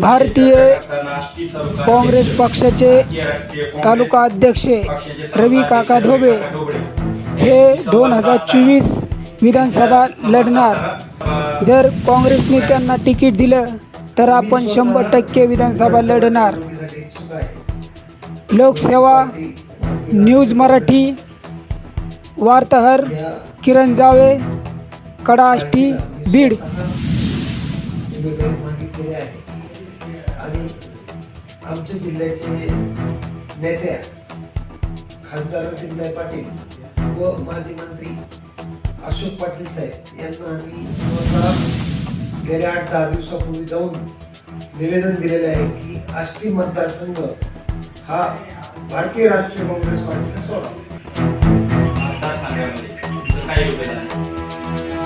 भारतीय काँग्रेस पक्षाचे तालुका अध्यक्ष रवी काका ढोबे हे दोन हजार चोवीस विधानसभा लढणार. जर काँग्रेसने त्यांना तिकीट दिलं तर आपण शंभर टक्के विधानसभा लढणार. लोकसेवा न्यूज मराठी वार्ताहर किरण जावे कडाष्टी बीड. मागितलेले आहे आणि आमच्या जिल्ह्याचे नेते खासदार रतीनभाई पाटील व माजी मंत्री अशोक पाटील साहेब यांना आम्ही स्वतः गेल्या आठ दहा दिवसापूर्वी जाऊन निवेदन दिलेले आहे की आष्टी मतदारसंघ हा भारतीय राष्ट्रीय काँग्रेस पार्टीने सोडा काय योगदान आहे?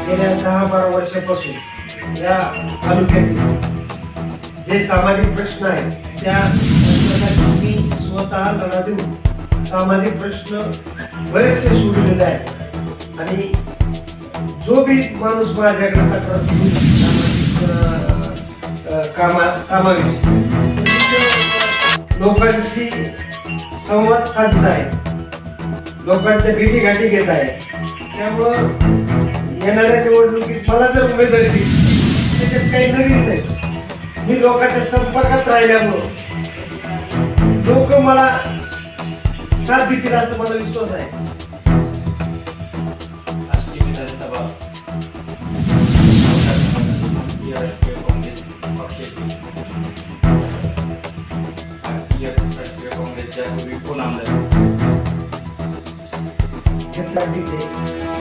गेल्या दहा बारा वर्षापासून या तालुक्यातील जे सामाजिक प्रश्न आहेत त्या मी स्वतः लढा देऊन सामाजिक प्रश्न बरेचसे सोडलेले आहेत आणि जो बी माणूस माझ्याकडे तक्रार घेऊन सामाजिक कामा कामाविषयी लोकांशी संवाद साधत आहे लोकांच्या भेटी गाठी घेत आहे त्यामुळं येणाऱ्या निवडणुकीत मला जर उमेदवारी दिली त्याच्यात काही नवीन नाही. मी लोकांच्या संपर्कात राहिल्यामुळं लोक मला साथ देतील असं मला विश्वास आहे. आष्टी विधानसभा